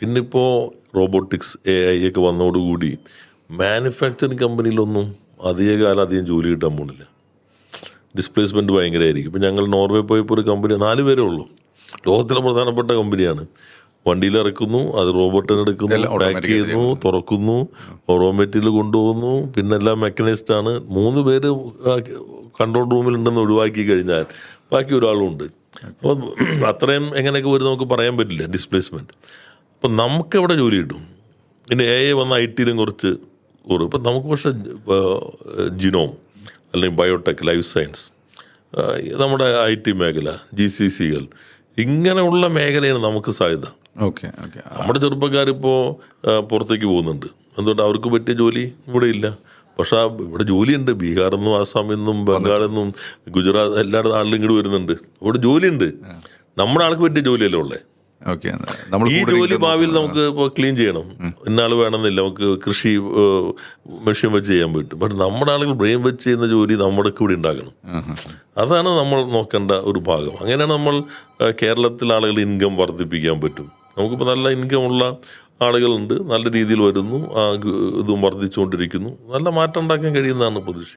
പിന്നിപ്പോൾ robotics A I ഒക്കെ വന്നതോടുകൂടി manufacturing കമ്പനിയിലൊന്നും അധികകാലം അധികം ജോലി കിട്ടാൻ പോകുന്നില്ല ഡിസ്പ്ലേസ്മെന്റ് ഭയങ്കരമായിരിക്കും ഇപ്പം ഞങ്ങൾ നോർവേ പോയപ്പോൾ ഒരു കമ്പനി നാല് പേരേ ഉള്ളൂ. ലോകത്തിലെ പ്രധാനപ്പെട്ട കമ്പനിയാണ്. വണ്ടിയിൽ ഇറക്കുന്നു അത് റോബോട്ടിന് എടുക്കുന്നു എല്ലാം പാക്ക് ചെയ്യുന്നു തുറക്കുന്നു റോ മെറ്റീരിയൽ കൊണ്ടുപോകുന്നു പിന്നെ എല്ലാം മെക്കനൈസ്ഡ് ആണ്. മൂന്ന് പേര് കൺട്രോൾ റൂമിൽ ഉണ്ടെന്ന് ഒഴിവാക്കി കഴിഞ്ഞാൽ ബാക്കി ഒരാളുണ്ട് അപ്പോൾ അത്രയും എങ്ങനെയൊക്കെ വരും നമുക്ക് പറയാൻ പറ്റില്ല. ഡിസ്പ്ലേസ്മെന്റ് അപ്പം നമുക്ക് എവിടെ ജോലി കിട്ടും? പിന്നെ എ ഐ വന്ന ഐ ടിയിലും കുറച്ച് കുറവ്. ഇപ്പം നമുക്ക് പക്ഷേ ജിനോം അല്ലെങ്കിൽ ബയോടെക് ലൈഫ് സയൻസ് നമ്മുടെ ഐ ടി മേഖല ജി സി സികൾ ഇങ്ങനെയുള്ള മേഖലയാണ് നമുക്ക് സാധ്യത. Okay okay. നമ്മുടെ ചെറുപ്പക്കാരിപ്പോൾ പുറത്തേക്ക് പോകുന്നുണ്ട്. എന്തുകൊണ്ട് അവർക്ക് പറ്റിയ ജോലി ഇവിടെ ഇല്ല? പക്ഷെ ആ ഇവിടെ ജോലിയുണ്ട്. ബീഹാറിൽ നിന്നും ആസാമിൽ നിന്നും ബംഗാളിൽ നിന്നും ഗുജറാത്ത് എല്ലായിടത്തും ആളിലും ഇങ്ങോട്ട് വരുന്നുണ്ട്. ഇവിടെ ജോലിയുണ്ട്. നമ്മുടെ ആൾക്ക് പറ്റിയ ജോലിയല്ലേ ഉള്ളത് ഈ ജോലി ഭാവിയിൽ നമുക്ക് ഇപ്പോൾ ക്ലീൻ ചെയ്യണം. ഇന്നാൾ വേണമെന്നില്ല നമുക്ക് കൃഷി മെഷീൻ വെച്ച് ചെയ്യാൻ പറ്റും. പക്ഷെ നമ്മുടെ ആളുകൾ ബ്രെയിൻ വെച്ച് ചെയ്യുന്ന ജോലി നമ്മുടെ കൂടി ഉണ്ടാക്കണം അതാണ് നമ്മൾ നോക്കേണ്ട ഒരു ഭാഗം. അങ്ങനെയാണ് നമ്മൾ കേരളത്തിലെ കേരളത്തിൽ ആളുകൾ ഇൻകം വർദ്ധിപ്പിക്കാൻ പറ്റും. നമുക്കിപ്പോൾ നല്ല ഇൻകം ഉള്ള ആളുകളുണ്ട്. നല്ല രീതിയിൽ വരുന്നു. ആ ഇതും വർദ്ധിച്ചുകൊണ്ടിരിക്കുന്നു. നല്ല മാറ്റം ഉണ്ടാക്കാൻ കഴിയുന്നതാണ് പ്രതീക്ഷ